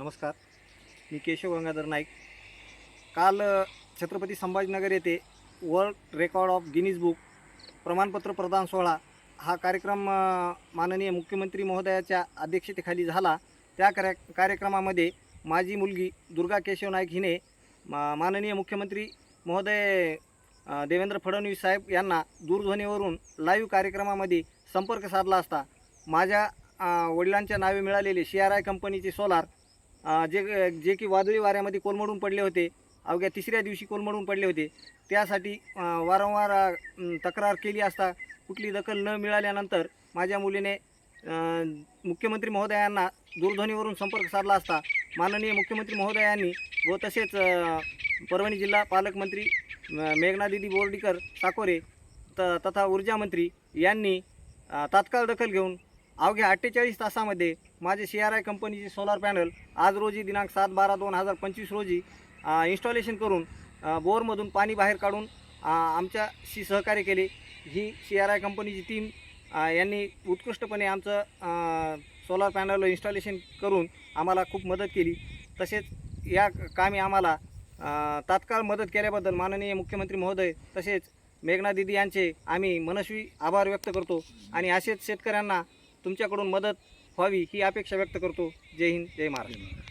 नमस्कार. मी केशव गंगाधर नाईक. काल छत्रपती संभाजीनगर येथे world record of Guinness book प्रमाणपत्र प्रदान सोहळा हा कार्यक्रम माननीय मुख्यमंत्री महोदयाच्या अध्यक्षतेखाली झाला. त्या कार्य कार्यक्रमामध्ये माझी मुलगी दुर्गा केशव नाईक हिने मा माननीय मुख्यमंत्री महोदय देवेंद्र फडणवीस साहेब यांना दूरध्वनीवरून लाईव्ह कार्यक्रमामध्ये संपर्क साधला असता. माझ्या वडिलांच्या नावे मिळालेले सी आर आय कंपनीचे सोलार जे जे की वादळी वाऱ्यामध्ये कोलमडून पडले होते अवघ्या तिसऱ्या दिवशी कोलमडून पडले होते त्यासाठी वारंवार तक्रार केली असता कुठली दखल न मिळाल्यानंतर माझ्या मुलीने मुख्यमंत्री महोदयांना दूरध्वनीवरून संपर्क साधला असता माननीय मुख्यमंत्री महोदयांनी व तसेच परभणी जिल्हा पालकमंत्री मेघनादिदी बोर्डीकर साकोरे त तथा ऊर्जामंत्री यांनी तात्काळ दखल घेऊन अवघ्या अठ्ठेचाळीस तासामध्ये माझे सी आर आय कंपनीचे सोलार पॅनल आज रोजी दिनांक सात बारा दोन हजार पंचवीस रोजी इन्स्टॉलेशन करून बोरमधून पाणी बाहेर काढून आमच्याशी सहकार्य केले. ही सी आर आय कंपनीची टीम यांनी उत्कृष्टपणे आमचं सोलार पॅनल इन्स्टॉलेशन करून आम्हाला खूप मदत केली. तसेच या कामी आम्हाला तात्काळ मदत केल्याबद्दल माननीय मुख्यमंत्री महोदय तसेच मेघना दिदी यांचे आम्ही मनस्वी आभार व्यक्त करतो. आणि असेच शेतकऱ्यांना तुमच्याकडून मदत व्हावी ही अपेक्षा व्यक्त करतो. जय हिंद जय महाराष्ट्र.